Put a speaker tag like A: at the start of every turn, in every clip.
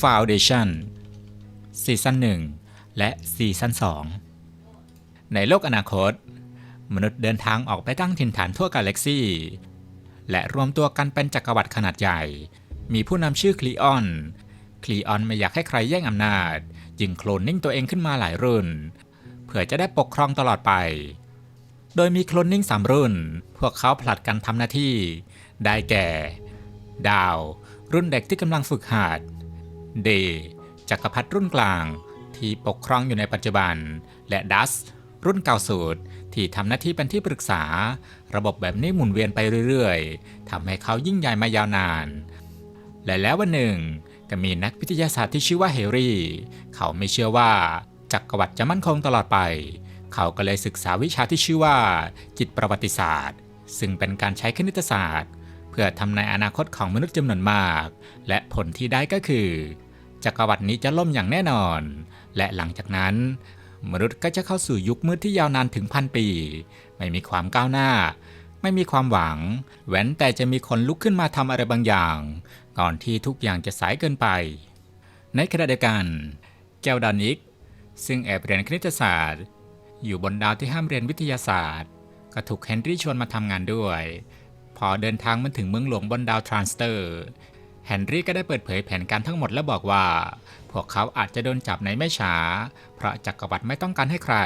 A: Foundation ซีซั่น1และซีซั่น2 ในโลกอนาคต มนุษย์เดินทางออกไปตั้งถิ่นฐานทั่วกาแล็กซีและรวมตัวกันเป็นจักรวรรดิขนาดใหญ่ มีผู้นำชื่อคลีออน คลีออนไม่อยากให้ใครแย่งอำนาจ จึงโคลนนิ่งตัวเองขึ้นมาหลายรุ่น เพื่อจะได้ปกครองตลอดไป โดยมีโคลนนิ่งสามรุ่น พวกเขาผลัดกันทำหน้าที่ ได้แก่ ดาว รุ่นเด็กที่กำลังฝึกหัด เดย์จักรพรรดิรุ่นกลาง ที่ปกครองอยู่ในปัจจุบัน และดัส รุ่นเก่าสุดที่ทำหน้าที่เป็นที่ปรึกษา ระบบแบบนี้หมุนเวียนไปเรื่อยๆทำให้เขายิ่งใหญ่มายาวนาน และแล้ววันหนึ่งก็มีนักวิทยาศาสตร์ที่ชื่อว่าเฮรี่ เขาไม่เชื่อว่าจักรวรรดิจะมั่นคงตลอดไป เขาก็เลยศึกษาวิชาที่ชื่อว่า จิตประวัติศาสตร์ ซึ่งเป็นการใช้คณิตศาสตร์ เพื่อทำนายอนาคตของมนุษย์จำนวนมาก และผลที่ได้ก็คือ จักรวรรดินี้จะล่มอย่างแน่นอน และหลังจากนั้น มนุษย์ก็จะเข้าสู่ยุคมืดที่ยาวนานถึงพันปี ไม่มีความก้าวหน้า ไม่มีความหวัง แว้นแต่จะมีคนลุกขึ้นมาทำอะไรบางอย่าง ก่อนที่ทุกอย่างจะสายเกินไป ในขณะเดียวกัน แก้วดานิก ซึ่งแอบเรียนคณิตศาสตร์ อยู่บนดาวที่ห้ามเรียนวิทยาศาสตร์ ก็ถูกเฮนรี่ชวนมาทำงานด้วย พอเดินทางมาถึงเมืองหลวงบนดาวทรานสเตอร์ ฮนรี่ก็ได้เปิดเผยแผนการทั้งหมดและบอกว่า พวกเขาอาจจะโดนจับในไม่ช้า เพราะจักรวรรดิไม่ต้องการให้ใคร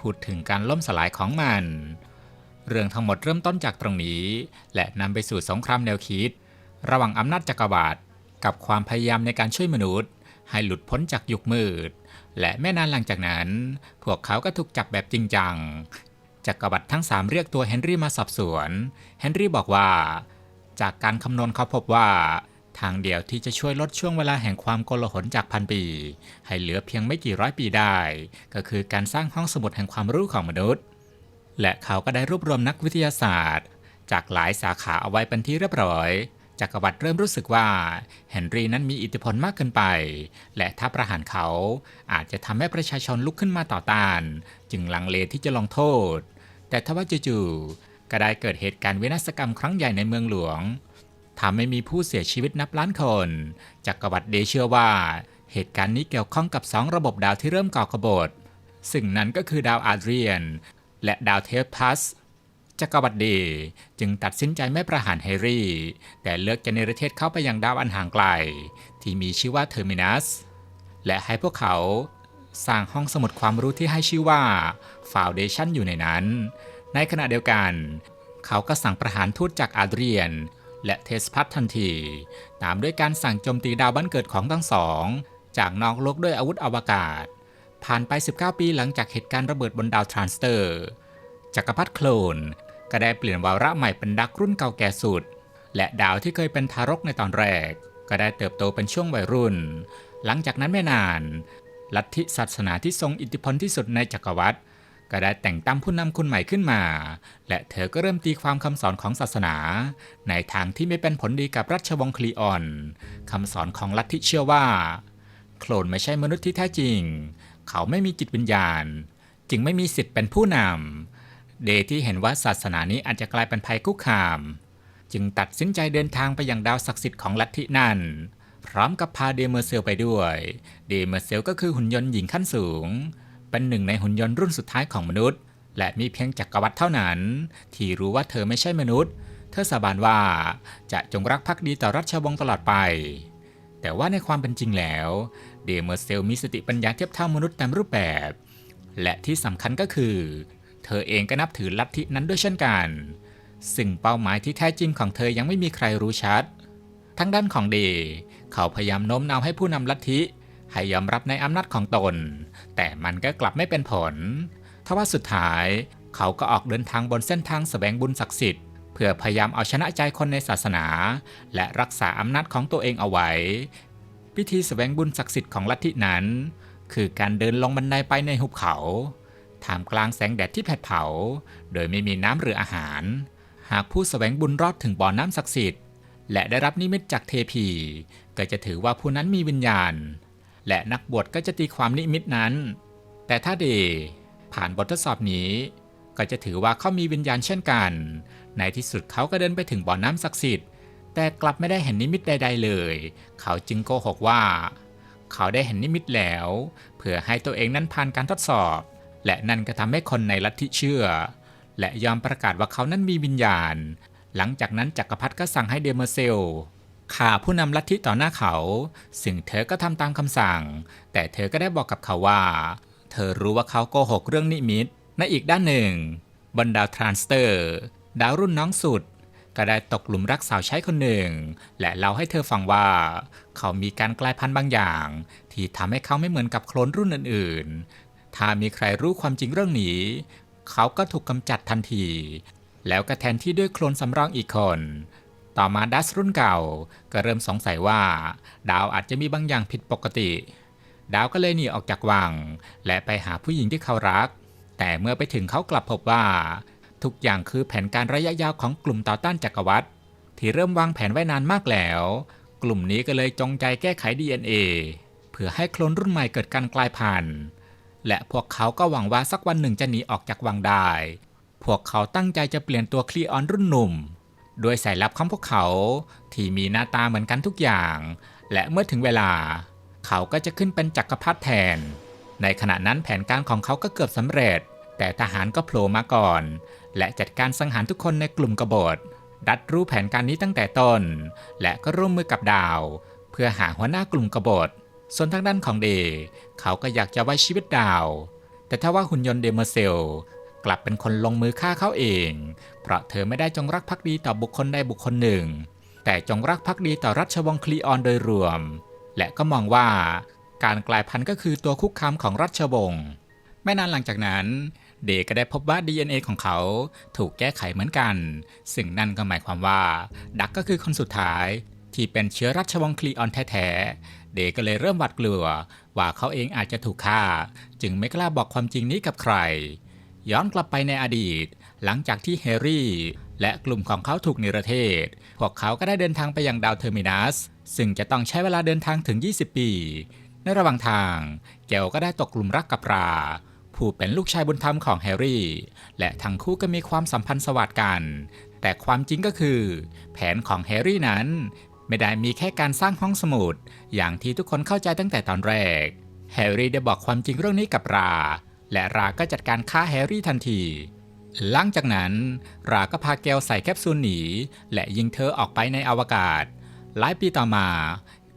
A: พูดถึงการล่มสลายของมัน เรื่องทั้งหมดเริ่มต้นจากตรงนี้ และนำไปสู่สงครามแนวคิด ระหว่างอำนาจจักรวรรดิกับความพยายามในการช่วยมนุษย์ ให้หลุดพ้นจากยุคมืด และไม่นานหลังจากนั้น พวกเขาก็ถูกจับแบบจริงจังจักรวรรดิทั้งสามเรียกตัวเฮนรี่มาสอบสวน เฮนรี่บอกว่า จากการคำนวณเขาพบว่า ทางเดียวที่จะช่วยลดช่วงเวลาแห่งความโกลาหลจากพันปี ให้เหลือเพียงไม่กี่ร้อยปีได้ ก็คือการสร้างห้องสมุดแห่งความรู้ของมนุษย์ และเขาก็ได้รวบรวมนักวิทยาศาสตร์ จากหลายสาขาเอาไว้เป็นที่เรียบร้อยจักรวรรดิเริ่มรู้สึกว่าเฮนรี่นั้นมีอิทธิพลมากเกินไป และถ้าประหารเขาอาจจะทำให้ประชาชนลุกขึ้นมาต่อต้าน จึงลังเลที่จะลงโทษ แต่ทว่าจู่ๆก็ได้เกิดเหตุการณ์วินาศกรรมครั้งใหญ่ในเมืองหลวง ทำให้มีผู้เสียชีวิตนับล้านคน จักรวรรดิเดเชื่อว่า เหตุการณ์นี้เกี่ยวข้องกับสองระบบดาวที่เริ่มก่อกบฏซึ่งนั้นก็คือดาวอาเดรียน และดาวเทปพัสจักรวรรดิจึงตัดสินใจไม่ประหารแฮร์รี่ แต่เลือกจะเนรเทศเข้าไปยังดาวอันห่างไกล ที่มีชื่อว่าเทอร์มินัส และให้พวกเขาสร้างห้องสมุดความรู้ที่ให้ชื่อว่า Foundation อยู่ในนั้น ในขณะเดียวกัน เขาก็สั่งประหารทูตจากอาเดรียน และเทสพัททันที ตามด้วยการสั่งโจมตีดาวบ้านเกิดของทั้งสอง จากนอกโลกด้วยอาวุธอวกาศ ผ่านไป 19 ปีหลังจากเหตุการณ์ระเบิดบนดาวทรานสเตอร์ จักรพรรดิโคลน ก็ได้เปลี่ยนวาระใหม่เป็นดักรุ่นเก่าแก่สุด และดาวที่เคยเป็นทารกในตอนแรก ก็ได้เติบโตเป็นช่วงวัยรุ่น หลังจากนั้นไม่นาน ลัทธิศาสนาที่ทรงอิทธิพลที่สุดในจักรวรรดิ ก็ได้แต่งตั้งผู้นำคนใหม่ขึ้นมา และเธอก็เริ่มตีความคำสอนของศาสนา ในทางที่ไม่เป็นผลดีกับรัชวงศ์คลีออนคำสอนของลัทธิเชื่อว่า โคลนไม่ใช่มนุษย์ที่แท้จริง เขาไม่มีจิตวิญญาณ จึงไม่มีสิทธิ์เป็นผู้นำเดที่เห็นว่าศาสนานี้อาจจะกลายเป็นภัยคุกคาม จึงตัดสินใจเดินทางไปยังดาวศักดิ์สิทธิ์ของลัทธินั่นพร้อมกับพาเดเมอร์เซลไปด้วย เดเมอร์เซลก็คือหุ่นยนต์หญิงขั้นสูง เป็นหนึ่งในหุ่นยนต์รุ่นสุดท้ายของมนุษย์ และมีเพียงจักรวรรดิเท่านั้น ที่รู้ว่าเธอไม่ใช่มนุษย์ เธอสาบานว่าจะจงรักภักดีต่อรัชวงศ์ตลอดไป แต่ว่าในความเป็นจริงแล้วเดเมอร์เซลมีสติปัญญาเทียบเท่ามนุษย์เต็มรูปแบบ และที่สำคัญก็คือ เธอเองก็นับถือลัทธินั้นด้วยเช่นกัน ซึ่งเป้าหมายที่แท้จริงของเธอยังไม่มีใครรู้ชัด ทั้งด้านของเด เขาพยายามโน้มน้าวให้ผู้นำลัทธิ ให้ยอมรับในอำนาจของตน แต่มันก็กลับไม่เป็นผล ทว่าสุดท้าย เขาก็ออกเดินทางบนเส้นทางแสวงบุญศักดิ์สิทธิ์เพื่อพยายามเอาชนะใจคนในศาสนา และรักษาอำนาจของตัวเองเอาไว้ พิธีแสวงบุญศักดิ์สิทธิ์ของลัทธินั้น คือการเดินลงบันไดไปในหุบเขาท่ามกลางแสงแดดที่แผดเผา โดยไม่มีน้ำหรืออาหาร หากผู้แสวงบุญรอดถึงบ่อน้ำศักดิ์สิทธิ์และได้รับนิมิตจากเทพี ก็จะถือว่าผู้นั้นมีวิญญาณ และนักบวชก็จะตีความนิมิตนั้น แต่ถ้าเดย์ผ่านบททดสอบนี้ ก็จะถือว่าเขามีวิญญาณเช่นกัน ในที่สุดเขาก็เดินไปถึงบ่อน้ำศักดิ์สิทธิ์ แต่กลับไม่ได้เห็นนิมิตใด ๆ เลย เขาจึงโกหกว่า เขาได้เห็นนิมิตแล้ว เพื่อให้ตัวเองนั้นผ่านการทดสอบ และนั่นก็ทำให้คนในลัทธิเชื่อ และยอมประกาศว่าเขานั้นมีวิญญาณ หลังจากนั้นจักรพรรดิก็สั่งให้เดเมอร์เซล ฆ่าผู้นำลัทธิต่อหน้าเขา ซึ่งเธอก็ทำตามคำสั่ง แต่เธอก็ได้บอกกับเขาว่า เธอรู้ว่าเขาโกหกเรื่องนิมิตในอีกด้านหนึ่งบนดาทรานสเตอร์ ดาวรุ่นน้องสุด ก็ได้ตกหลุมรักสาวใช้คนหนึ่ง และเล่าให้เธอฟังว่า เขามีการกลายพันธุ์บางอย่าง ที่ทำให้เขาไม่เหมือนกับโคลนรุ่นอื่น ๆ ถ้ามีใครรู้ความจริงเรื่องนี้ เขาก็ถูกกำจัดทันที แล้วก็แทนที่ด้วยโคลนสำรองอีกคน ต่อมาดัสรุ่นเก่าก็เริ่มสงสัยว่า ดาวอาจจะมีบางอย่างผิดปกติ ดาวก็เลยหนีออกจากวัง และไปหาผู้หญิงที่เขารัก แต่เมื่อไปถึงเขากลับพบว่า ทุกอย่างคือแผนการระยะยาวของกลุ่มต่อต้านจักรวรรดิที่เริ่มวางแผนไว้นานมากแล้ว กลุ่มนี้ก็เลยจงใจแก้ไข DNA เพื่อให้โคลนรุ่นใหม่เกิดการกลายพันธุ์และพวกเขาก็หวังว่าสักวันหนึ่งจะหนีออกจากวังได้ พวกเขาตั้งใจจะเปลี่ยนตัวคลีออนรุ่นหนุ่ม โดยสายลับของพวกเขา ที่มีหน้าตาเหมือนกันทุกอย่าง และเมื่อถึงเวลา เขาก็จะขึ้นเป็นจักรพรรดิแทน ในขณะนั้นแผนการของเขาก็เกือบสำเร็จ แต่ทหารก็โผล่มาก่อน และจัดการสังหารทุกคนในกลุ่มกบฏ ดัดรู้แผนการนี้ตั้งแต่ต้น และก็ร่วมมือกับดาว เพื่อหาหัวหน้ากลุ่มกบฏ ส่วนทางด้านของเด เขาก็อยากจะไว้ชีวิตดาว แต่ถ้าว่าหุ่นยนต์เดเมเซล กลับเป็นคนลงมือฆ่าเขาเอง เพราะเธอไม่ได้จงรักภักดีต่อบุคคลใดบุคคลหนึ่ง แต่จงรักภักดีต่อรัชวงศ์คลีออนโดยรวม และก็มองว่าการกลายพันธุ์ก็คือตัวคุกคามของรัชวงศ์ไม่นานหลังจากนั้น เดก็ได้พบว่า DNA ของเขาถูกแก้ไขเหมือนกัน ซึ่งนั่นก็หมายความว่า ดักก็คือคนสุดท้ายที่เป็นเชื้อรัชวงศ์คลีออนแท้ๆ เดก็เลยเริ่มหวาดกลัว ว่าเขาเองอาจจะถูกฆ่า จึงไม่กล้าบอกความจริงนี้กับใคร ย้อนกลับไปในอดีต หลังจากที่แฮรี่ และกลุ่มของเขาถูกนิรเทศ พวกเขาก็ได้เดินทางไปยังดาวเทอร์มินัส ซึ่งจะต้องใช้เวลาเดินทางถึง 20 ปี ในระหว่างทางแกลก็ได้ตกกลุ่มรักกับรา ผู้เป็นลูกชายบุญธรรมของแฮร์รี่ และทั้งคู่ก็มีความสัมพันธ์สวัสดกัน แต่ความจริงก็คือ แผนของแฮร์รี่นั้น ไม่ได้มีแค่การสร้างห้องสมุด อย่างที่ทุกคนเข้าใจตั้งแต่ตอนแรก แฮร์รี่ได้บอกความจริงเรื่องนี้กับรา และราก็จัดการฆ่าแฮร์รี่ทันที หลังจากนั้น ราก็พาแกลใส่แคปซูลหนี และยิงเธอออกไปในอวกาศ หลายปีต่อมา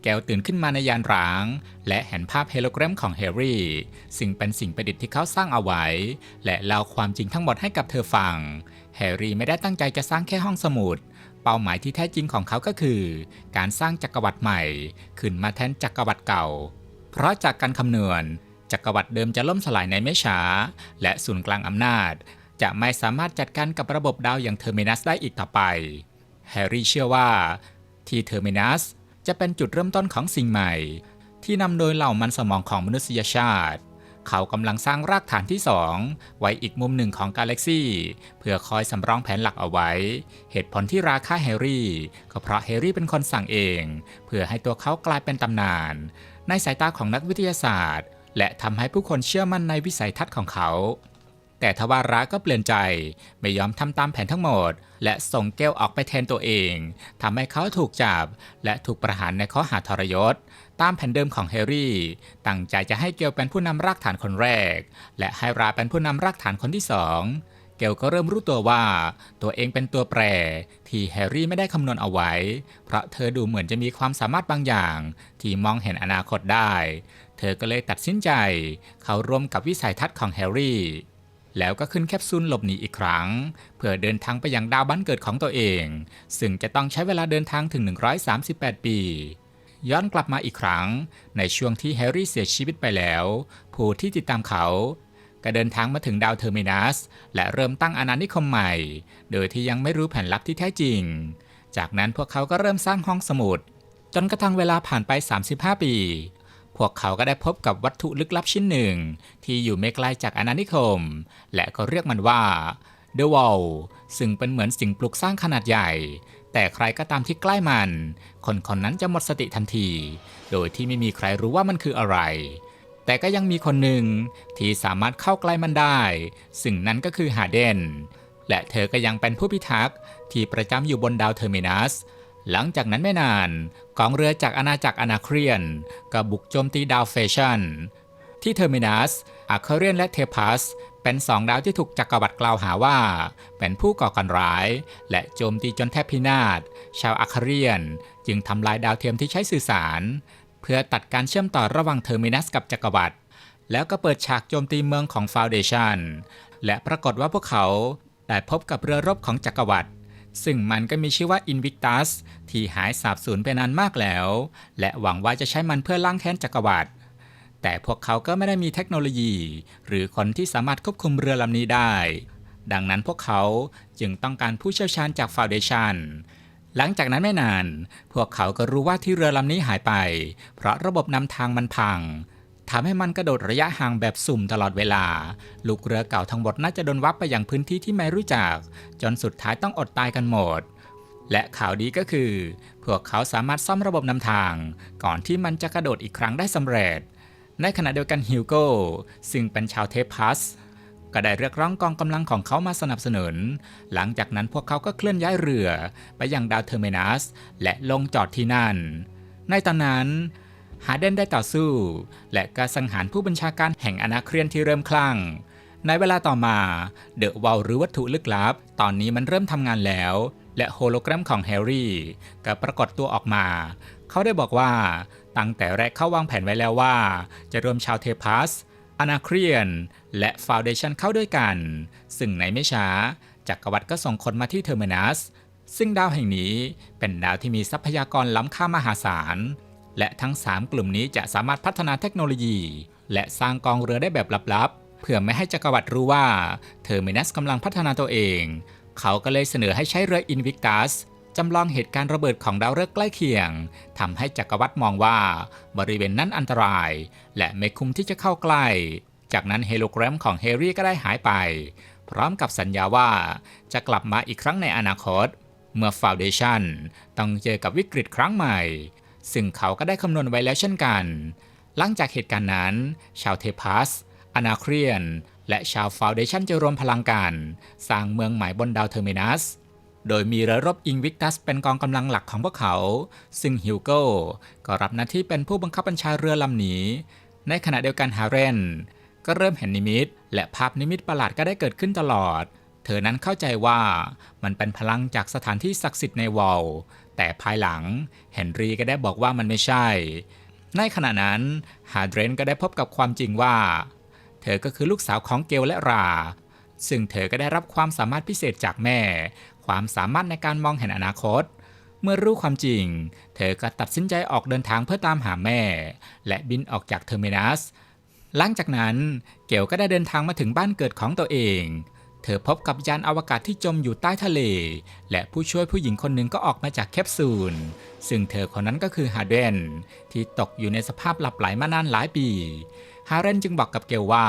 A: แกลตื่นขึ้นมาในยานร้าง และเห็นภาพเฮโลแกรมของแฮร์รี่ ซึ่งเป็นสิ่งประดิษฐ์ที่เขาสร้างเอาไว้ และเล่าความจริงทั้งหมดให้กับเธอฟัง แฮร์รี่ไม่ได้ตั้งใจจะสร้างแค่ห้องสมุดเป้าหมายที่แท้จริงของเขาก็คือ การสร้างจักรวรรดิใหม่ ขึ้นมาแทนจักรวรรดิเก่า เพราะจากการคำนวณ จักรวรรดิเดิมจะล่มสลายในไม่ช้า และศูนย์กลางอำนาจ จะไม่สามารถจัดการกับระบบดาวอย่างเทอร์มินัสได้อีกต่อไป แฮร์รี่เชื่อว่า ที่เทอร์มินัสจะเป็นจุดเริ่มต้นของสิ่งใหม่ ที่นำโดยเหล่ามันสมองของมนุษยชาติ เขากำลังสร้างรากฐานที่สองไว้อีกมุมหนึ่งของกาแล็กซี่เพื่อคอยสำรองแผนหลักเอาไว้ เหตุผลที่ราฆ่าแฮร์รี่ก็เพราะแฮร์รี่เป็นคนสั่งเอง เพื่อให้ตัวเขากลายเป็นตำนาน ในสายตาของนักวิทยาศาสตร์ และทำให้ผู้คนเชื่อมั่นในวิสัยทัศน์ของเขา แต่ทว่าราก็เปลี่ยนใจไม่ยอมทำตามแผนทั้งหมด และส่งเกลออกไปแทนตัวเองทำให้เขาถูกจับ และถูกประหารในข้อหาทรยศ ตามแผนเดิมของแฮร์รี่ ตั้งใจจะให้เกลเป็นผู้นำรากฐานคนแรก และให้ราเป็นผู้นำรากฐานคนที่สองเกลก็เริ่มรู้ตัวว่าตัวเองเป็นตัวแปร ที่แฮร์รี่ไม่ได้คำนวณเอาไว้ เพราะเธอดูเหมือนจะมีความสามารถบางอย่าง ที่มองเห็นอนาคตได้ เธอก็เลยตัดสินใจ เข้าร่วมกับวิสัยทัศน์ของแฮร์รี่ แล้วก็ขึ้นแคปซูลหลบหนีอีกครั้ง เพื่อเดินทางไปยังดาวบ้านเกิดของตัวเอง ซึ่งจะต้องใช้เวลาเดินทางถึง 138 ปีย้อนกลับมาอีกครั้ง ในช่วงที่แฮร์รี่เสียชีวิตไปแล้ว ผู้ที่ติดตามเขา ก็เดินทางมาถึงดาวเทอร์มินัส และเริ่มตั้งอาณานิคมใหม่ โดยที่ยังไม่รู้แผนลับที่แท้จริง จากนั้นพวกเขาก็เริ่มสร้างห้องสมุด จนกระทั่งเวลาผ่านไป 35 ปี พวกเขาก็ได้พบกับวัตถุลึกลับชิ้นหนึ่ง ที่อยู่ไม่ไกลจากอาณานิคม และก็เรียกมันว่า The Wall ซึ่งเป็นเหมือนสิ่งปลูกสร้างขนาดใหญ่ แต่ใครก็ตามที่ใกล้มัน คนคนนั้นจะหมดสติทันที โดยที่ไม่มีใครรู้ว่ามันคืออะไร แต่ก็ยังมีคนหนึ่งที่สามารถเข้าใกล้มันได้ ซึ่งนั้นก็คือฮาเดนและเธอก็ยังเป็นผู้พิทักษ์ที่ประจำอยู่บนดาวเทอร์มินัส หลังจากนั้นไม่นานกองเรือจากอาณาจักรอนาเครียนก็บุกโจมตีดาวเฟชันที่เทอร์มินัสอาคาเรียนและเทพัสเป็นสองดาวที่ถูกจักรวรรดิกล่าวหาว่า เป็นผู้ก่อการร้าย และโจมตีจนแทบพินาศ ชาวอาคาเรียน จึงทำลายดาวเทียมที่ใช้สื่อสาร เพื่อตัดการเชื่อมต่อระหว่างเทอร์มินัสกับจักรวรรดิแล้วก็เปิดฉากโจมตีเมืองของฟาวเดชันและปรากฏว่าพวกเขาได้พบกับเรือรบของจักรวรรดิ ซึ่งมันก็มีชื่อว่า Invictus ที่หายสาบสูญไปนานมากแล้ว และหวังว่าจะใช้มันเพื่อล้างแค้นจักรวรรดิแต่พวกเขาก็ไม่ได้มีเทคโนโลยี หรือคนที่สามารถควบคุมเรือลำนี้ได้ ดังนั้นพวกเขาจึงต้องการผู้เชี่ยวชาญจากฟาวเดชันหลังจากนั้นไม่นาน พวกเขาก็รู้ว่าที่เรือลำนี้หายไป เพราะระบบนำทางมันพัง ทำให้มันกระโดดระยะห่างแบบสุ่มตลอดเวลา ลูกเรือเก่าทั้งหมดน่าจะโดนวับไปอยังพื้นที่ที่ไม่รู้จัก จนสุดท้ายต้องอดตายกันหมด และข่าวดีก็คือ พวกเขาสามารถซ่อมระบบนำทาง ก่อนที่มันจะกระโดดอีกครั้งได้สำเร็จ ในขณะเดียวกันฮิวโก้ซึ่งเป็นชาวเทพัสก็ได้เรียกร้องกองกำลังของเขามาสนับสนุน หลังจากนั้นพวกเขาก็เคลื่อนย้ายเรือ ไปยังดาวเทอร์เมนัส และลงจอดที่นั่น ในตอนนั้น ฮาเดนได้ต่อสู้ และการสังหารผู้บัญชาการแห่งอนาเครียนที่เริ่มคลั่ง ในเวลาต่อมาเดอะวอลหรือวัตถุลึกลับ ตอนนี้มันเริ่มทำงานแล้ว และโฮโลแกรมของแฮร์รี่ก็ปรากฏตัวออกมา เขาได้บอกว่าตั้งแต่แรกเขาวางแผนไว้แล้วว่า จะรวมชาวเทพัสอนาเครียน และฟาวเดชันเข้าด้วยกัน ซึ่งในไม่ช้าจักรวรรดิก็ส่งคนมาที่เทอร์มินัสซึ่งดาวแห่งนี้เป็นดาวที่มีทรัพยากรล้ำค่ามหาศาล และทั้ง 3 กลุ่มนี้จะสามารถพัฒนาเทคโนโลยี และสร้างกองเรือได้แบบลับๆ เพื่อไม่ให้จักรวรรดิรู้ว่าเทอร์มินัสกำลังพัฒนาตัวเอง เขาก็เลยเสนอให้ใช้เรืออินวิกตัสจำลองเหตุการณ์ระเบิดของดาวฤกษ์ใกล้เคียงทำให้จักรวรรดิมองว่าบริเวณนั้นอันตราย และไม่คุ้มที่จะเข้าใกล้ จากนั้นเฮโลแกรมของเฮรี่ก็ได้หายไป พร้อมกับสัญญาว่าจะกลับมาอีกครั้งในอนาคต เมื่อฟาวเดชันต้องเจอกับวิกฤตครั้งใหม่ ซึ่งเขาก็ได้คำนวณไว้แล้วเช่นกัน หลังจากเหตุการณ์นั้น ชาวเทพัส อนาเครียน และชาวฟาวเดชันจะรวมพลังกันสร้างเมืองใหม่บนดาวเทอร์มินัส โดยมีเรือรบอิงวิกตัสเป็นกองกำลังหลักของพวกเขา ซึ่งฮิวโก้ก็รับหน้าที่เป็นผู้บังคับบัญชาเรือลำนี้ ในขณะเดียวกันฮาเรนก็เริ่มเห็นนิมิต และภาพนิมิตประหลาดก็ได้เกิดขึ้นตลอด เธอนั้นเข้าใจว่ามันเป็นพลังจากสถานที่ศักดิ์สิทธิ์ในวอล แต่ภายหลังเฮนรีก็ได้บอกว่ามันไม่ใช่ ในขณะนั้นฮาเดรนก็ได้พบกับความจริงว่า เธอก็คือลูกสาวของเกลและรา ซึ่งเธอก็ได้รับความสามารถพิเศษจากแม่ ความสามารถในการมองเห็นอนาคต เมื่อรู้ความจริง เธอก็ตัดสินใจออกเดินทางเพื่อตามหาแม่ และบินออกจากเทอร์มินัสหลังจากนั้นเกลก็ได้เดินทางมาถึงบ้านเกิดของตัวเอง เธอพบกับยานอวกาศที่จมอยู่ใต้ทะเล และผู้ช่วยผู้หญิงคนหนึ่งก็ออกมาจากแคปซูล ซึ่งเธอคนนั้นก็คือฮาเดนที่ตกอยู่ในสภาพหลับไหลมานานหลายปี ฮาเรนจึงบอกกับเกลว่า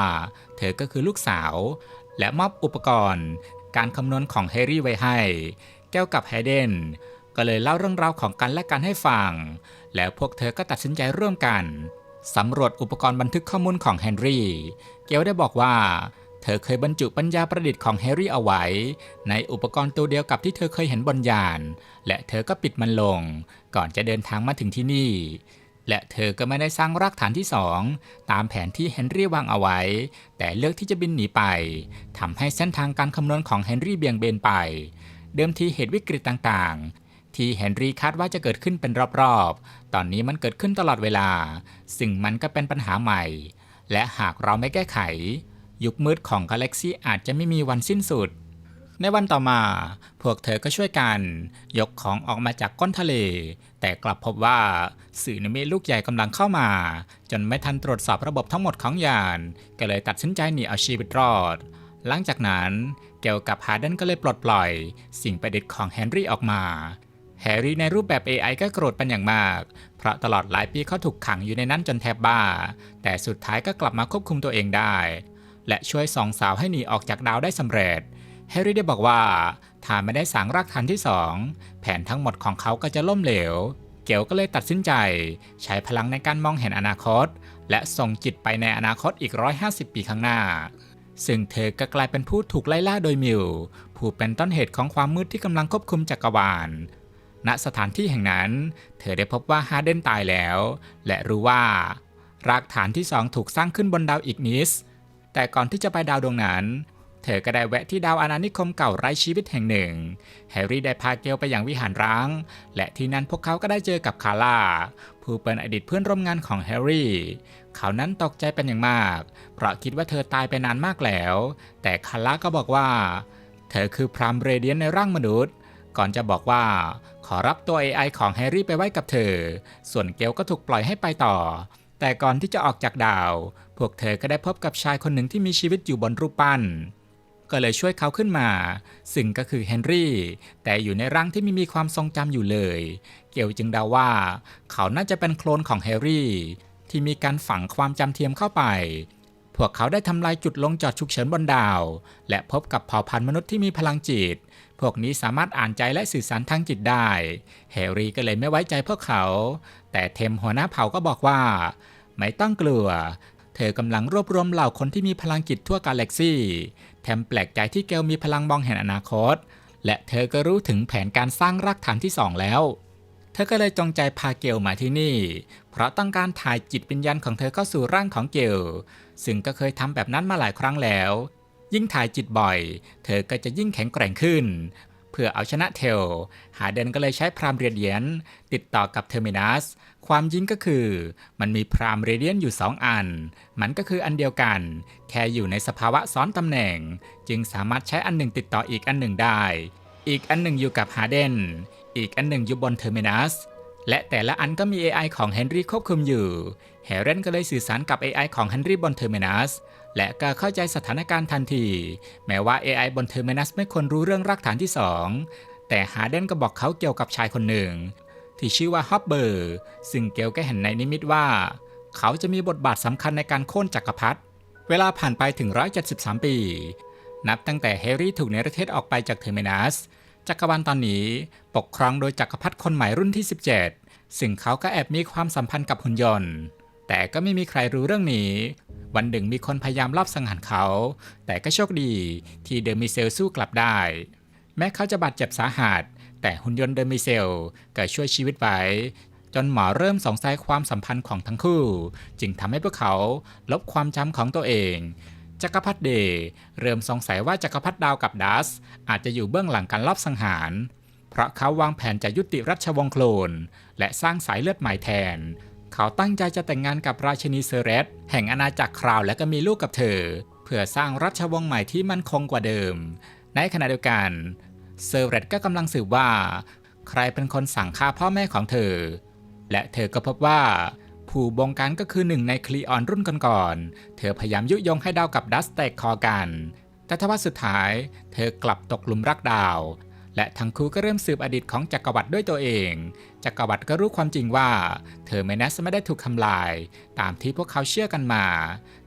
A: เธอก็คือลูกสาว และมอบอุปกรณ์ การคำนวณของแฮร์รี่ไว้ให้ แก้วกับไฮเดนก็เลยเล่าเรื่องราวของกันและกันให้ฟัง แล้วพวกเธอก็ตัดสินใจร่วมกันสำรวจอุปกรณ์บันทึกข้อมูลของแฮนรี่ เกลได้บอกว่า เธอเคยบรรจุปัญญาประดิษฐ์ของแฮร์รี่เอาไว้ ในอุปกรณ์ตัวเดียวกับที่เธอเคยเห็นบนยาน และเธอก็ปิดมันลง ก่อนจะเดินทางมาถึงที่นี่ และเธอก็ไม่ได้สร้างรากฐานที่สองตามแผนที่เฮนรี่วางเอาไว้ แต่เลือกที่จะบินหนีไปทำให้เส้นทางการคำนวณของเฮนรี่เบี่ยงเบนไป เดิมทีเหตุวิกฤตต่างๆ ที่เฮนรี่คาดว่าจะเกิดขึ้นเป็นรอบๆ ตอนนี้มันเกิดขึ้นตลอดเวลา ซึ่งมันก็เป็นปัญหาใหม่ และหากเราไม่แก้ไข ยุคมืดของกาแล็กซี่อาจจะไม่มีวันสิ้นสุด ในวันต่อมา พวกเธอก็ช่วยกัน ยกของออกมาจากก้นทะเล แต่กลับพบว่าสื่อนิมิตลูกใหญ่กำลังเข้ามา จนไม่ทันตรวจสอบระบบทั้งหมดของยาน ก็เลยตัดสินใจหนีเอาชีวิตรอด หลังจากนั้นเกลกับฮาร์เดนก็เลยปลดปล่อย สิ่งประดิษฐ์ของแฮนรี่ออกมาแฮร์รี่ในรูปแบบ AI ก็โกรธเป็นอย่างมาก เพราะตลอดหลายปีเขาถูกขังอยู่ในนั้นจนแทบบ้า แต่สุดท้ายก็กลับมาควบคุมตัวเองได้ และช่วยสองสาวให้หนีออกจากดาวได้สำเร็จ แฮร์รี่ได้บอกว่าถ้าไม่ได้สางรากฐานที่สองแผนทั้งหมดของเขาก็จะล่มเหลว เกลก็เลยตัดสินใจ ใช้พลังในการมองเห็นอนาคต และส่งจิตไปในอนาคตอีก 150 ปีข้างหน้า ซึ่งเธอก็กลายเป็นผู้ถูกไล่ล่าโดยมิวผู้เป็นต้นเหตุของความมืดที่กำลังควบคุมจักรวาลณสถานที่แห่งนั้น เธอได้พบว่าฮาร์เดนตายแล้ว และรู้ว่า รากฐานที่สองถูกสร้างขึ้นบนดาวอีกนิส แต่ก่อนที่จะไปดาวดวงนั้น เธอก็ได้แวะที่ดาวอาณานิคมเก่าไร้ชีวิตแห่งหนึ่ง แฮร์รี่ได้พาเกลไปยังวิหารร้าง และที่นั้นพวกเขาก็ได้เจอกับคาร่าผู้เป็นอดีตเพื่อนร่วมงานของแฮร์รี่ เขานั้นตกใจเป็นอย่างมาก เพราะคิดว่าเธอตายไปนานมากแล้ว แต่คาร่าก็บอกว่า เธอคือพรามเรเดียนในร่างมนุษย์ก่อนจะบอกว่า ขอรับตัว AI ของแฮร์รี่ไปไว้กับเธอ ส่วนเกลก็ถูกปล่อยให้ไปต่อ แต่ก่อนที่จะออกจากดาว พวกเธอก็ได้พบกับชายคนหนึ่งที่มีชีวิตอยู่บนรูปปั้น ก็เลยช่วยเขาขึ้นมา ซึ่งก็คือเฮนรี่ แต่อยู่ในร่างที่ไม่มีความทรงจำอยู่เลย เกลจึงเดาว่า เขาน่าจะเป็นโคลนของแฮร์รี่ ที่มีการฝังความจำเทียมเข้าไป พวกเขาได้ทำลายจุดลงจอดฉุกเฉินบนดาว และพบกับเผ่าพันธุ์มนุษย์ที่มีพลังจิต พวกนี้สามารถอ่านใจและสื่อสารทางจิตได้ แฮร์รี่ก็เลยไม่ไว้ใจพวกเขา แต่เทมหัวหน้าเผ่าก็บอกว่า ไม่ต้องกลัว เธอกำลังรวบรวมเหล่าคนที่มีพลังจิตทั่วกาแล็กซี่ แถมแปลกใจที่เกลมีพลังมองเห็นอนาคต และเธอก็รู้ถึงแผนการสร้างรากฐานที่สองแล้ว เธอก็เลยจงใจพาเกลมาที่นี่ เพราะต้องการถ่ายจิตวิญญาณของเธอเข้าสู่ร่างของเกลซึ่งก็เคยทำแบบนั้นมาหลายครั้งแล้ว ยิ่งถ่ายจิตบ่อย เธอก็จะยิ่งแข็งแกร่งขึ้น พื่อเอาชนะเทล หาเดนก็เลยใช้พรามเรเดียนติดต่อกับเทอร์มินัส ความยิ่งก็คือ มันมีพรามเรเดียนอยู่ 2 อัน มันก็คืออันเดียวกัน แค่อยู่ในสภาวะซ้อนตำแหน่ง จึงสามารถใช้อันหนึ่งติดต่ออีกอันหนึ่งได้ อีกอันหนึ่งอยู่กับฮาเดน อีกอันหนึ่งอยู่บนเทอร์มินัส และแต่ละอันก็มี AI ของเฮนรี่ควบคุมอยู่ แฮร์เรนก็เลยสื่อสารกับ AI ของเฮนรี่บนเทอร์มินัส และก็เข้าใจสถานการณ์ทันที แม้ว่า AI บนเทอร์มินัสไม่ควรรู้เรื่องรากฐานที่ 2 แต่ฮาเดนก็บอกเขาเกี่ยวกับชายคนหนึ่ง ที่ชื่อว่าฮอบเบอร์ซึ่งเกลก็เห็นในนิมิตว่า เขาจะมีบทบาทสำคัญในการโค่นจักรพรรดิเวลาผ่านไปถึง 173 ปี นับตั้งแต่แฮร์รี่ถูกเนรเทศออกไปจากเทอร์มินัสจักรวาลตอนนี้ปกครองโดยจักรพรรดิคนใหม่รุ่นที่ 17 ซึ่งเขาก็แอบมีความสัมพันธ์กับหุ่นยนต์ แต่ก็ไม่มีใครรู้เรื่องนี้ วันหนึ่งมีคนพยายามลอบสังหารเขา แต่ก็โชคดีที่เดอมิเซลสู้กลับได้ แม้เขาจะบาดเจ็บสาหัส แต่หุ่นยนต์เดอมิเซลก็ช่วยชีวิตไว้ จนหมอเริ่มสงสัยความสัมพันธ์ของทั้งคู่ จึงทำให้พวกเขาลบความจำของตัวเองจักรพรรดิเดเริ่มสงสัยว่าจักรพรรดิดาวกับดัส อาจจะอยู่เบื้องหลังการลอบสังหาร เพราะเขาวางแผนจะยุติรัชวงศ์โคลน และสร้างสายเลือดใหม่แทน เขาตั้งใจจะแต่งงานกับราชินีเซเรสแห่งอาณาจักรคราวและก็มีลูกกับเธอ เพื่อสร้างรัชวงศ์ใหม่ที่มั่นคงกว่าเดิม ในขณะเดียวกันเซเรสก็กำลังสืบว่า ใครเป็นคนสั่งฆ่าพ่อแม่ของเธอ และเธอก็พบว่า ผู้บงการก็คือหนึ่งในคลีออนรุ่นก่อนๆเธอพยายามยุยงให้ดาวกับดัสแตกคอกัน แต่ทว่าสุดท้าย เธอกลับตกหลุมรักดาว และทั้งคู่ก็เริ่มสืบอดีตของจักรวรรดิด้วยตัวเอง จักรวรรดิก็รู้ความจริงว่า เธอเมนัสไม่ได้ถูกทำลาย ตามที่พวกเขาเชื่อกันมา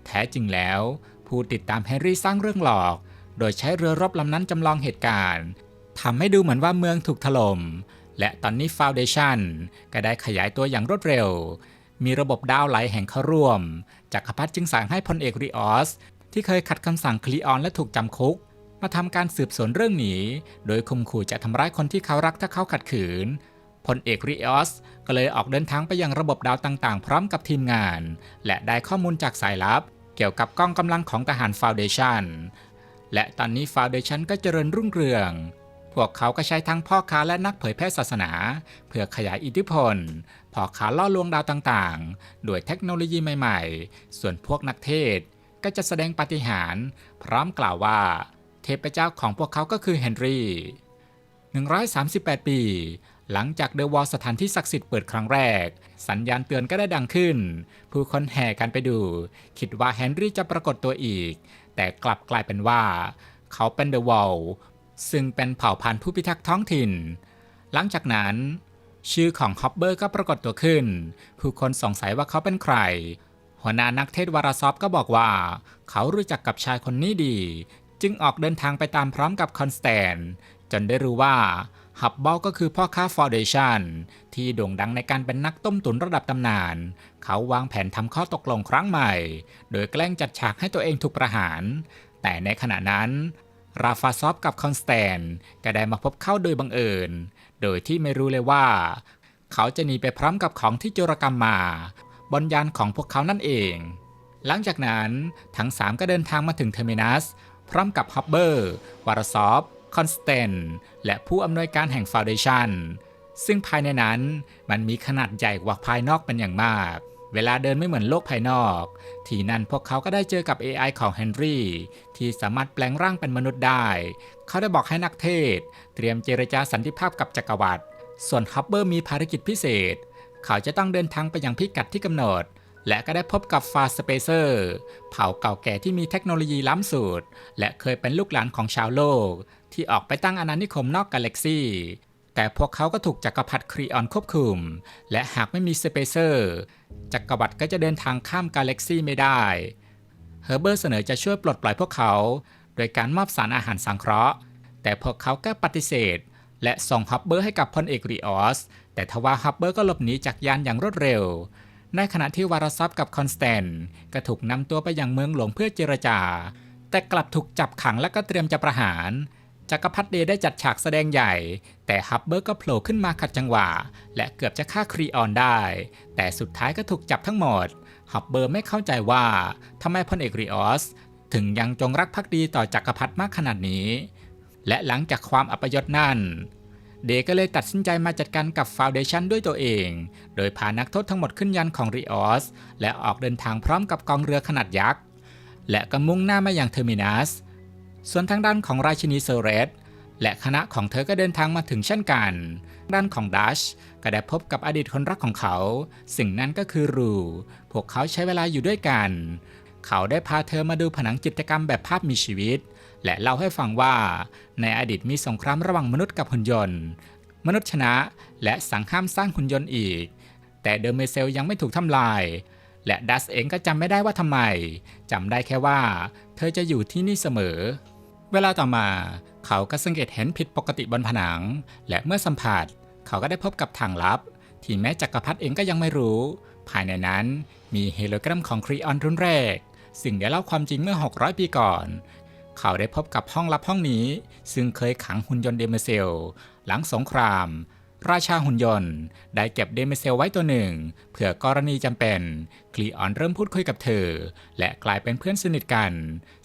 A: แท้จริงแล้ว ผู้ติดตามแฮร์รี่สร้างเรื่องหลอก โดยใช้เรือรบลำนั้นจำลองเหตุการณ์ทำให้ดูเหมือนว่าเมืองถูกถล่มและตอนนี้ฟาวเดชันก็ได้ขยายตัวอย่างรวดเร็ว มีระบบดาวไหลแห่งเข้าร่วม จักรพรรดิจึงสั่งให้พลเอกริออส ที่เคยขัดคำสั่งคลีออนและถูกจำคุก มาทำการสืบสวนเรื่องนี้ โดยคุมขู่จะทำร้ายคนที่เขารักถ้าเขาขัดขืนพลเอกริออสก็เลยออกเดินทางไปยังระบบดาวต่างๆ พร้อมกับทีมงาน และได้ข้อมูลจากสายลับ เกี่ยวกับกองกำลังของทหารฟาวเดชันและตอนนี้ฟาวเดชันก็เจริญรุ่งเรือง พวกเขาก็ใช้ทั้งพ่อค้าและนักเผยแพร่ศาสนา เพื่อขยายอิทธิพลพ่อค้าล่อลวงดาวต่างๆโดยเทคโนโลยีใหม่ ๆ ส่วนพวกนักเทศก็จะแสดงปาฏิหาริย์พร้อมกล่าวว่า ทพเจ้าของพวกเขาก็คือเฮนรี่ 138 ปี หลังจากเดอะวอลสถานที่ศักดิ์สิทธิ์เปิดครั้งแรก สัญญาณเตือนก็ได้ดังขึ้น ผู้คนแห่กันไปดู คิดว่าเฮนรี่จะปรากฏตัวอีก แต่กลับกลายเป็นว่า เขาเป็นเดอะวอลซึ่งเป็นเผ่าพันธุ์ผู้พิทักษ์ท้องถิ่น หลังจากนั้น ชื่อของฮอปเบอร์ก็ปรากฏตัวขึ้น ผู้คนสงสัยว่าเขาเป็นใครหัวหน้านักเทศวารซอฟก็บอกว่า เขารู้จักกับชายคนนี้ดี จึงออกเดินทางไปตามพร้อมกับคอนสแตน จนได้รู้ว่าฮับบอลก็คือพ่อค้าฟอร์เดชันที่โด่งดังในการเป็นนักต้มตุ๋นระดับตำนาน เขาวางแผนทำข้อตกลงครั้งใหม่ โดยแกล้งจัดฉากให้ตัวเองถูกประหาร แต่ในขณะนั้นราฟาซอฟกับคอนสแตนก็ได้มาพบเข้าโดยบังเอิญ โดยที่ไม่รู้เลยว่า เขาจะหนีไปพร้อมกับของที่โจรกรรมมาบนยานของพวกเขานั่นเอง หลังจากนั้นทั้ง 3 ก็เดินทางมาถึงเทอร์มินัส พร้อมกับฮับเบอร์ วารซอฟ คอนสแตน และผู้อำนวยการแห่งฟาวเดชันซึ่งภายในนั้นมันมีขนาดใหญ่กว่าภายนอกเป็นอย่างมาก เวลาเดินไม่เหมือนโลกภายนอก ที่นั่นพวกเขาก็ได้เจอกับ AI ของเฮนรี่ที่สามารถแปลงร่างเป็นมนุษย์ได้ เขาได้บอกให้นักเทศ เตรียมเจรจาสันติภาพกับจักรวรรดิ ส่วนฮับเบอร์มีภารกิจพิเศษ เขาจะต้องเดินทางไปยังพิกัดที่กำหนด และก็ได้พบกับฟาสเปเซอร์เผ่าเก่าแก่ที่มีเทคโนโลยีล้ำสุด และเคยเป็นลูกหลานของชาวโลก ที่ออกไปตั้งอาณานิคมนอกกาแล็กซี่แต่พวกเขาก็ถูกจักรพรรดิครีออนควบคุม และหากไม่มีสเปเซอร์จักรวรรดิก็จะเดินทางข้ามกาแล็กซี่ไม่ได้เฮอร์เบอร์เสนอจะช่วยปลดปล่อยพวกเขา โดยการมอบสารอาหารสังเคราะห์ แต่พวกเขาก็ปฏิเสธ และส่งฮับเบอร์ให้กับพลเอกริออสแต่ทว่าฮับเบอร์ก็หลบหนีจากยานอย่างรวดเร็ว ในขณะที่วารซับกับคอนสแตนก็ถูกนำตัวไปยังเมืองหลวงเพื่อเจรจา แต่กลับถูกจับขังและก็เตรียมจะประหารจักรพรรดิเดย์ได้จัดฉากแสดงใหญ่ แต่ฮับเบอร์ก็โผล่ขึ้นมาขัดจังหวะ และเกือบจะฆ่าครีออนได้ แต่สุดท้ายก็ถูกจับทั้งหมด ฮับเบอร์ไม่เข้าใจว่าทำไมพลเอกริออส ถึงยังจงรักภักดีต่อจักรพรรดิมากขนาดนี้ และหลังจากความอัปยศนั่น เดก็เลยตัดสินใจมาจัดการกับฟาวเดชันด้วยตัวเอง โดยพานักโทษทั้งหมดขึ้นยันของริออส และออกเดินทางพร้อมกับกองเรือขนาดยักษ์ และก็มุ่งหน้ามาอย่างเทอร์มินัส ส่วนทางด้านของราชินีเซเรสและคณะของเธอก็เดินทางมาถึงเช่นกัน ด้านของดัชก็ได้พบกับอดีตคนรักของเขา สิ่งนั้นก็คือรูพวกเขาใช้เวลาอยู่ด้วยกัน เขาได้พาเธอมาดูผนังจิตรกรรมแบบภาพมีชีวิต และเล่าให้ฟังว่า ในอดีตมีสงครามระหว่างมนุษย์กับหุ่นยนต์ มนุษย์ชนะและสั่งห้ามสร้างหุ่นยนต์อีก แต่เดอร์เมเซลยังไม่ถูกทำลาย และดัสเองก็จำไม่ได้ว่าทำไมจำได้แค่ว่า เธอจะอยู่ที่นี่เสมอ เวลาต่อมาเขาก็สังเกตเห็นผิดปกติบนผนัง และเมื่อสัมผัส เขาก็ได้พบกับทางลับ ที่แม้จักรพรรดิเองก็ยังไม่รู้ ภายในนั้นมีเฮโลกรัมของครีออนรุ่นแรกสิ่งได้เล่าความจริงเมื่อ 600 ปีก่อน เขาได้พบกับห้องลับห้องนี้ ซึ่งเคยขังหุ่นยนต์เดเมเซล หลังสงคราม ราชาหุ่นยนต์ ได้เก็บเดเมเซลไว้ตัวหนึ่ง เผื่อกรณีจำเป็นคลีออนเริ่มพูดคุยกับเธอ และกลายเป็นเพื่อนสนิทกัน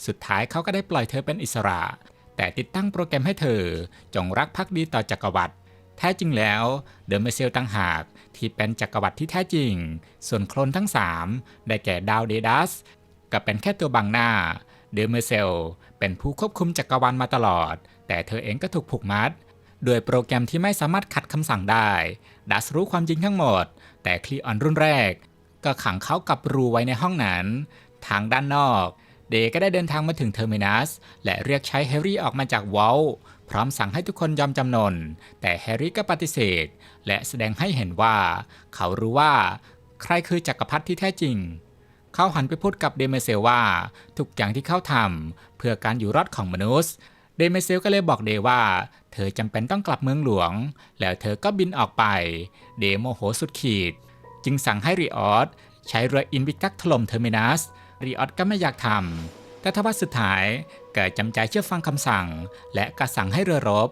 A: สุดท้ายเขาก็ได้ปล่อยเธอเป็นอิสระ แต่ติดตั้งโปรแกรมให้เธอ จงรักภักดีต่อจักรวรรดิแท้จริงแล้วเดอร์เมเซลต่างหากที่เป็นจักรวรรดิที่แท้จริง ส่วนโคลนทั้ง 3 ได้แก่ดาวเดดัสก็เป็นแค่ตัวบังหน้า เดอร์เมเซลเป็นผู้ควบคุมจักรวาลมาตลอด แต่เธอเองก็ถูกผูกมัดโดยโปรแกรมที่ไม่สามารถขัดคำสั่งได้ดัสรู้ความจริงทั้งหมด แต่คลีออนรุ่นแรก ก็ขังเขากับรูไว้ในห้องนั้น ทางด้านนอก เดก็ได้เดินทางมาถึงเทอร์มินัส และเรียกใช้แฮร์รี่ออกมาจากวอลพร้อมสั่งให้ทุกคนยอมจำนน แต่แฮร์รี่ก็ปฏิเสธ และแสดงให้เห็นว่า เขารู้ว่า ใครคือจักรพรรดิที่แท้จริง เขาหันไปพูดกับเดเมเซลว่า ทุกอย่างที่เขาทำเพื่อการอยู่รอดของมนุษย์ เดเมเซลก็เลยบอกเดว่า เธอจำเป็นต้องกลับเมืองหลวง แล้วเธอก็บินออกไป เดโมโหสุดขีด จึงสั่งให้ริออสใช้เรืออินวิกักถล่มเทอร์มินัสริออสก็ไม่อยากทำแต่ทว่าสุดท้ายเกิดจำใจเชื่อฟังคำสั่ง และก็สั่งให้เรือรบ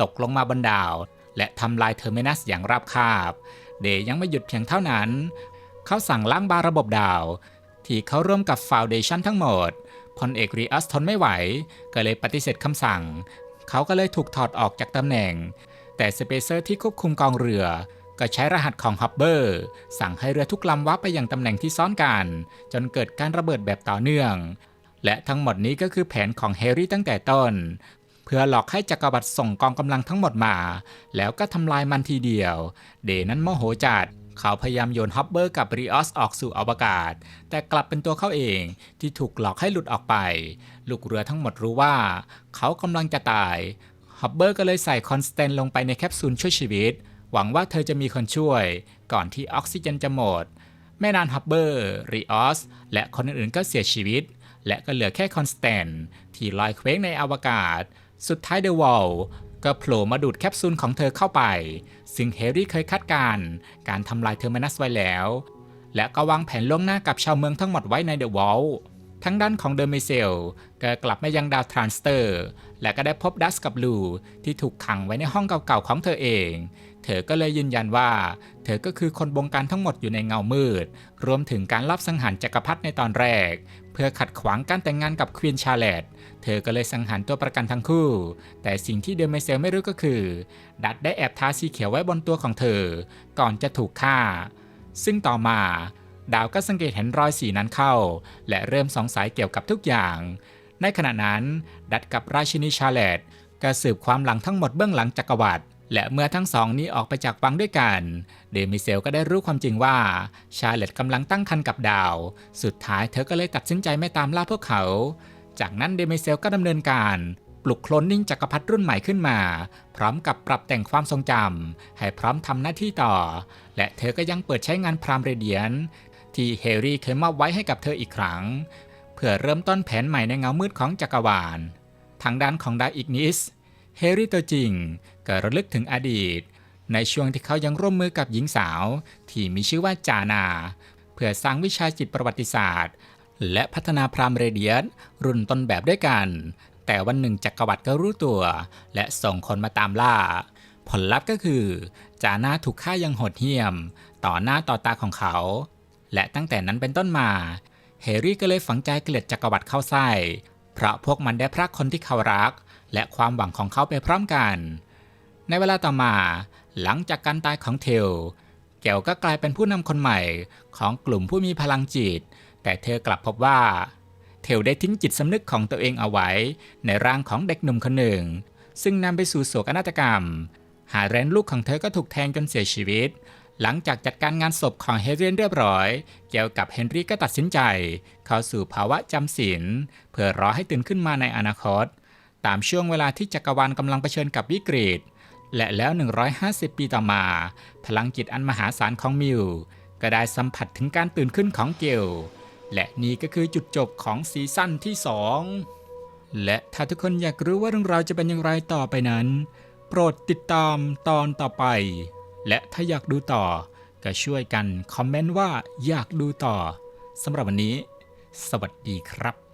A: ตกลงมาบนดาว และทำลายเทอร์มินัสอย่างราบคาบ เดยังไม่หยุดเพียงเท่านั้น เขาสั่งล้างบาระบบดาว ที่เขาร่วมกับฟาวเดชันทั้งหมดพลเอกรีอัสทนไม่ไหว ก็เลยปฏิเสธคำสั่ง เขาก็เลยถูกถอดออกจากตำแหน่ง แต่สเปเซอร์ที่ควบคุมกองเรือ ก็ใช้รหัสของฮับเบอร์ สั่งให้เรือทุกลำวับไปยังตำแหน่งที่ซ้อนกัน จนเกิดการระเบิดแบบต่อเนื่อง และทั้งหมดนี้ก็คือแผนของแฮร์รี่ตั้งแต่ต้น เพื่อหลอกให้จักรวรรดิส่งกองกำลังทั้งหมดมา แล้วก็ทำลายมันทีเดียว เดนั้นโมโหจัด เขาพยายามโยนฮับเบอร์กับริออสออกสู่อวกาศ แต่กลับเป็นตัวเขาเองที่ถูกหลอกให้หลุดออกไป ลูกเรือทั้งหมดรู้ว่า เขากำลังจะตายฮับเบอร์ก็เลยใส่คอนสแตนลงไปในแคปซูลช่วยชีวิต หวังว่าเธอจะมีคนช่วย ก่อนที่ออกซิเจนจะหมด ไม่นานฮับเบอร์ริออสและคนอื่นๆก็เสียชีวิต และก็เหลือแค่คอนสแตนที่ลอยเคว้งในอวกาศ สุดท้ายเดอะวอล ก็โผล่มาดูดแคปซูลของเธอเข้าไป ซึ่งเฮรี่เคยคาดการการทำลายเทอร์มินัสไว้แล้ว และก็วางแผนล่วงหน้ากับชาวเมืองทั้งหมดไว้ในเดอะวอลทั้งด้านของเดอร์เมเซลก็กลับมายังดาวทรานสเตอร์ และก็ได้พบดัสกับลูที่ถูกขังไว้ในห้องเก่าๆของเธอเอง เธอก็เลยยืนยันว่า เธอก็คือคนบงการทั้งหมดอยู่ในเงามืด รวมถึงการลอบสังหารจักรพรรดิในตอนแรก เพื่อขัดขวางการแต่งงานกับควีนชาร์เลตเธอก็เลยสังหารตัวประกันทั้งคู่ แต่สิ่งที่เดอเมเซลไม่รู้ก็คือ ดัดได้แอบทาสีเขียวไว้บนตัวของเธอ ก่อนจะถูกฆ่า ซึ่งต่อมาดาวก็สังเกตเห็นรอยสีนั้นเข้า และเริ่มสงสัยเกี่ยวกับทุกอย่าง ในขณะนั้น ดัดกับราชินีชาเลตก็สืบความหลังทั้งหมดเบื้องหลังจักรวรรดิ และเมื่อทั้งสองนี้ออกไปจากวังด้วยกัน เดมิเซลก็ได้รู้ความจริงว่า ชาเลตกำลังตั้งครรภ์กับดาว สุดท้ายเธอก็เลยตัดสินใจไม่ตามล่าพวกเขา จากนั้นเดมิเซลก็ดำเนินการปลุกโคลนนิ่งจักรพรรดิรุ่นใหม่ขึ้นมา พร้อมกับปรับแต่งความทรงจำให้พร้อมทำหน้าที่ต่อ และเธอก็ยังเปิดใช้งานพรามเรเดียน ที่เฮรี่เคยมอบไว้ให้กับเธออีกครั้ง เพื่อเริ่มต้นแผนใหม่ในเงามืดของจักรวาล ทางด้านของดาอิกนิสเฮรี่ตัวจริง ก็ระลึกถึงอดีต ในช่วงที่เขายังร่วมมือกับหญิงสาว ที่มีชื่อว่าจานา เพื่อสร้างวิชาจิตประวัติศาสตร์ และพัฒนาพรามเรเดียนรุ่นต้นแบบด้วยกัน แต่วันหนึ่งจักรวรรดิก็รู้ตัว และส่งคนมาตามล่า ผลลัพธ์ก็คือ จานาถูกฆ่าอยังโหดเหี้ยม ต่อหน้าต่อตาของเขา และตั้งแต่นั้นเป็นต้นมาเฮรี่ก็เลยฝังใจเกลียดจักรวรรดิเข้าไส้เพราะพวกมันได้พรากคนที่เขารัก และความหวังของเขาไปพร้อมกัน ในเวลาต่อมา หลังจากการตายของเทล เกลก็กลายเป็นผู้นำคนใหม่ของกลุ่มผู้มีพลังจิต แต่เธอกลับพบว่าเทลได้ทิ้งจิตสำนึกของตัวเองเอาไว้ ในร่างของเด็กหนุ่มคนหนึ่ง ซึ่งนำไปสู่โศกนาฏกรรม หาเรนลูกของเธอก็ถูกแทงจนเสียชีวิต หลังจากจัดการงานศพของเฮเรียนเรียบร้อย เกี่ยวกับเฮนรี่ก็ตัดสินใจ เข้าสู่ภาวะจำศีลเพื่อรอให้ตื่นขึ้นมาในอนาคต ตามช่วงเวลาที่จักรวาลกำลังเผชิญกับวิกฤต และแล้ว 150 ปีต่อมา พลังจิตอันมหาศาลของมิว ก็ได้สัมผัสถึงการตื่นขึ้นของเกล และนี่ก็คือจุดจบของซีซั่นที่ 2 และถ้าทุกคนอยากรู้ว่าเรื่องราวจะเป็นอย่างไรต่อไปนั้น โปรดติดตามตอนต่อไป และถ้าอยากดูต่อ ก็ช่วยกันคอมเมนต์ว่าอยากดูต่อสำหรับวันนี้ สวัสดีครับ